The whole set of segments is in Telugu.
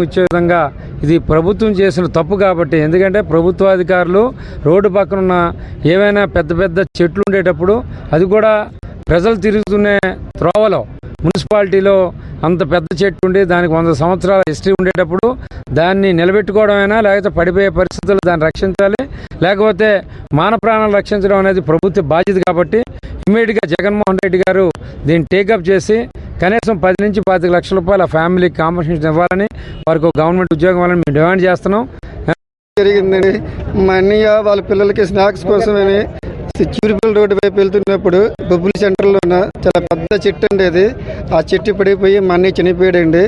ఇచ్చే విధంగా ఇది ప్రభుత్వం చేసిన తప్పు కాబట్టి. ఎందుకంటే ప్రభుత్వాధికారులు రోడ్డు పక్కన ఉన్న ఏవైనా పెద్ద పెద్ద చెట్లు ఉండేటప్పుడు అది కూడా ప్రజలు తిరుగుతునే త్రోవలో. మున్సిపాలిటీలో అంత పెద్ద చెట్టు ఉండి దానికి వంద సంవత్సరాల హిస్టరీ ఉండేటప్పుడు దాన్ని నిలబెట్టుకోవడమైనా లేకపోతే పడిపోయే పరిస్థితులు దాన్ని రక్షించాలి లేకపోతే మాన ప్రాణాలు రక్షించడం అనేది ప్రభుత్వ బాధ్యత కాబట్టి ఇమ్మీడియట్గా జగన్మోహన్ రెడ్డి గారు దీన్ని టేకప్ చేసి కనీసం పది నుంచి పాతిక లక్షల రూపాయల ఫ్యామిలీకి కాంపన్సేషన్ ఇవ్వాలని వారికి గవర్నమెంట్ ఉద్యోగం ఇవ్వాలని మేము డిమాండ్ చేస్తున్నాం. జరిగిందండి మా అన్నయ్య వాళ్ళ పిల్లలకి స్నాక్స్ కోసమని చిరుపల్లి రోడ్డు వైపు వెళ్తున్నప్పుడు బొబ్బులి సెంటర్లో ఉన్న చాలా పెద్ద చెట్టు అండి అది. ఆ చెట్టు పడిపోయి మా అన్నయ్య చనిపోయాడండి.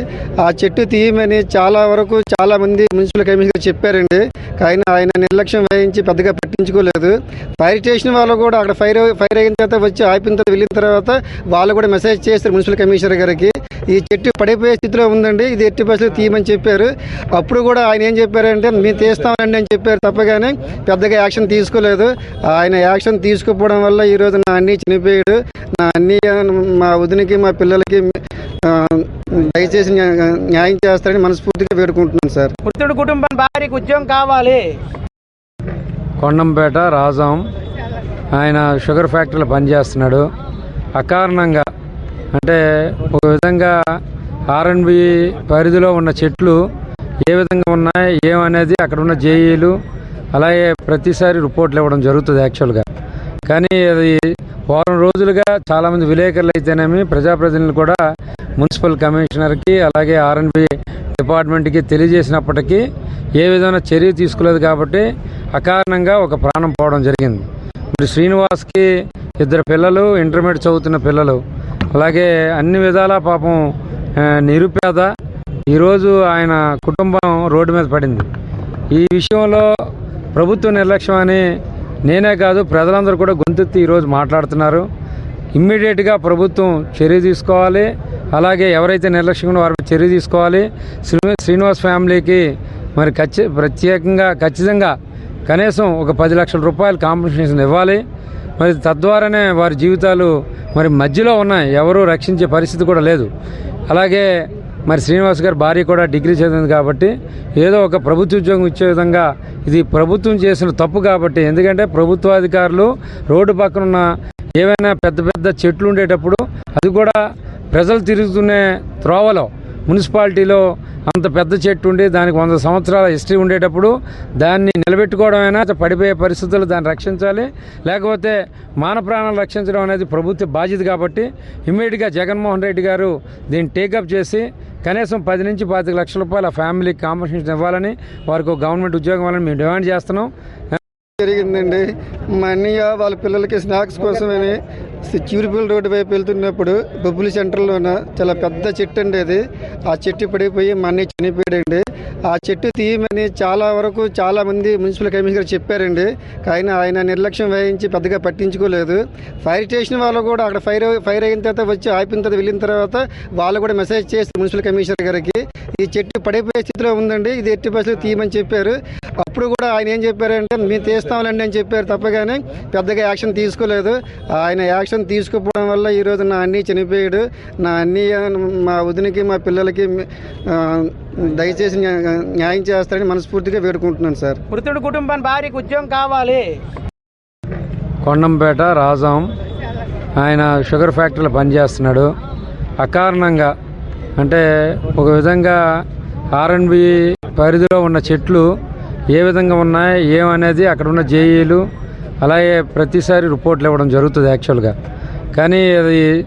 ఆ చెట్టు తీయమని చాలా వరకు చాలా మంది మున్సిపల్ కమిషనర్ చెప్పారండి. ఆయన ఆయన నిర్లక్ష్యం వహించి పెద్దగా పట్టించుకోలేదు. ఫైర్ స్టేషన్ వాళ్ళు కూడా అక్కడ ఫైర్ ఫైర్ అయిన తర్వాత వచ్చి ఆపిన తర్వాత వెళ్ళిన తర్వాత వాళ్ళు కూడా మెసేజ్ చేస్తారు మున్సిపల్ కమిషనర్ గారికి. ఈ చెట్టు పడిపోయే స్థితిలో ఉందండి ఇది ఎట్టి బస్సులు తీయమని చెప్పారు. అప్పుడు కూడా ఆయన ఏం చెప్పారంటే మేము తీస్తామండి అని చెప్పారు తప్ప కానీ పెద్దగా యాక్షన్ తీసుకోలేదు. ఆయన యాక్షన్ తీసుకోకపోవడం వల్ల ఈరోజు నా అన్నీ చనిపోయాడు. నా అన్నీ మా వదినికి మా పిల్లలకి దయచేసి న్యా- న్యాయం చేస్తారని మనస్ఫూర్తిగా వేడుకుంటున్నాను సార్. మృతుడి కుటుంబం భార్యకు ఉద్యోగం కావాలి. కొండంపేట రాజాం. ఆయన షుగర్ ఫ్యాక్టరీలో పనిచేస్తున్నాడు. అకారణంగా అంటే ఒక విధంగా ఆర్ఎన్బి పరిధిలో ఉన్న చెట్లు ఏ విధంగా ఉన్నాయి ఏమనేది అక్కడ ఉన్న జేఈలు అలాగే ప్రతిసారి రిపోర్ట్లు ఇవ్వడం జరుగుతుంది యాక్చువల్గా. కానీ అది వారం రోజులుగా చాలామంది విలేకరులు అయితేనేమి ప్రజాప్రతినిధులు కూడా మున్సిపల్ కమిషనర్కి అలాగే ఆర్ఎన్బి డిపార్ట్మెంట్కి తెలియజేసినప్పటికీ ఏ విధమైన చర్య తీసుకోలేదు కాబట్టి అకారణంగా ఒక ప్రాణం పోవడం జరిగింది. ఇప్పుడు శ్రీనివాస్కి ఇద్దరు పిల్లలు ఇంటర్మీడియట్ చదువుతున్న పిల్లలు అలాగే అన్ని విధాలా పాపం నిరుపేద ఈరోజు ఆయన కుటుంబం రోడ్డు మీద పడింది. ఈ విషయంలో ప్రభుత్వ నిర్లక్ష్యం అని నేనే కాదు ప్రజలందరూ కూడా గొంతెత్తి ఈరోజు మాట్లాడుతున్నారు. ఇమ్మీడియట్గా ప్రభుత్వం చర్య తీసుకోవాలి. అలాగే ఎవరైతే నిర్లక్ష్యంగా వారి చర్య తీసుకోవాలి. శ్రీ- శ్రీనివాస్ ఫ్యామిలీకి మరి ఖచ్చి ప్రత్యేకంగా ఖచ్చితంగా కనీసం ఒక పది లక్షల రూపాయలు కాంపెన్సేషన్ ఇవ్వాలి. మరి తద్వారానే వారి జీవితాలు మరి మధ్యలో ఉన్నాయి. ఎవరూ రక్షించే పరిస్థితి కూడా లేదు. అలాగే మరి శ్రీనివాస్ గారి భార్య కూడా డిగ్రీ చదివింది కాబట్టి ఏదో ఒక ప్రభుత్వ ఉద్యోగం ఇచ్చే విధంగా ఇది ప్రభుత్వం చేసిన తప్పు కాబట్టి ఎందుకంటే ప్రభుత్వాధికారులు రోడ్డు పక్కన ఉన్న ఏవైనా పెద్ద పెద్ద చెట్లు ఉండేటప్పుడు అది కూడా ప్రజలు తిరుగుతునే త్రోవలో. మున్సిపాలిటీలో అంత పెద్ద చెట్టు ఉండి దానికి వంద సంవత్సరాల హిస్టరీ ఉండేటప్పుడు దాన్ని నిలబెట్టుకోవడమైనా పడిపోయే పరిస్థితులు దాన్ని రక్షించాలి. లేకపోతే మాన ప్రాణాలు రక్షించడం అనేది ప్రభుత్వ బాధ్యత కాబట్టి ఇమ్మీడియట్గా జగన్మోహన్ రెడ్డి గారు దీన్ని టేకప్ చేసి కనీసం పది నుంచి పాతిక లక్షల రూపాయల ఫ్యామిలీకి కాంపన్సేషన్ ఇవ్వాలని వారికి గవర్నమెంట్ ఉద్యోగం ఇవ్వాలని మేము డిమాండ్ చేస్తున్నాం. జరిగిందండి. మా అన్నయ్య వాళ్ళ పిల్లలకి స్నాక్స్ కోసమని చిరుపల్లి రోడ్డు వైపు వెళ్తున్నప్పుడు బొబ్బులి సెంటర్లోన చాలా పెద్ద చెట్టు అండి అది. ఆ చెట్టు పడిపోయి మా అన్నయ్య చనిపోయాడండి. ఆ చెట్టు తీయమని చాలా వరకు చాలా మంది మున్సిపల్ కమిషనర్ చెప్పారండి. కానీ ఆయన నిర్లక్ష్యం వహించి పెద్దగా పట్టించుకోలేదు. ఫైర్ స్టేషన్ వాళ్ళు కూడా అక్కడ ఫైర్ ఫైర్ అయిన తర్వాత వచ్చి ఆపిన తర్వాత వెళ్ళిన తర్వాత వాళ్ళు కూడా మెసేజ్ చేస్తారు మున్సిపల్ కమిషనర్ గారికి ఈ చెట్టు పడిపోయే స్థితిలో ఉందండి. ఇది ఎట్టి బస్సులు తీయమని చెప్పారు. అప్పుడు కూడా ఆయన ఏం చెప్పారంటే మేము తీస్తాంలేండి అని చెప్పారు తప్పగానే. పెద్దగా యాక్షన్ తీసుకోలేదు. ఆయన యాక్షన్ తీసుకోకపోవడం వల్ల ఈరోజు నా అన్నీ చనిపోయాడు. నా అన్నీ మా వదినకి మా పిల్లలకి దయచేసి న్యా- న్యాయం చేస్తారని మనస్ఫూర్తిగా వేడుకుంటున్నాను సార్. మృతుడి కుటుంబం భార్యకు ఉద్యోగం కావాలి. కొండంపేట రాజాం. ఆయన షుగర్ ఫ్యాక్టరీలో పనిచేస్తున్నాడు. అకారణంగా అంటే ఒక విధంగా ఆర్ఎన్బి పరిధిలో ఉన్న చెట్లు ఏ విధంగా ఉన్నాయి ఏమనేది అక్కడ ఉన్న జేఈలు అలాగే ప్రతిసారి రిపోర్ట్లు ఇవ్వడం జరుగుతుంది యాక్చువల్గా కానీ అది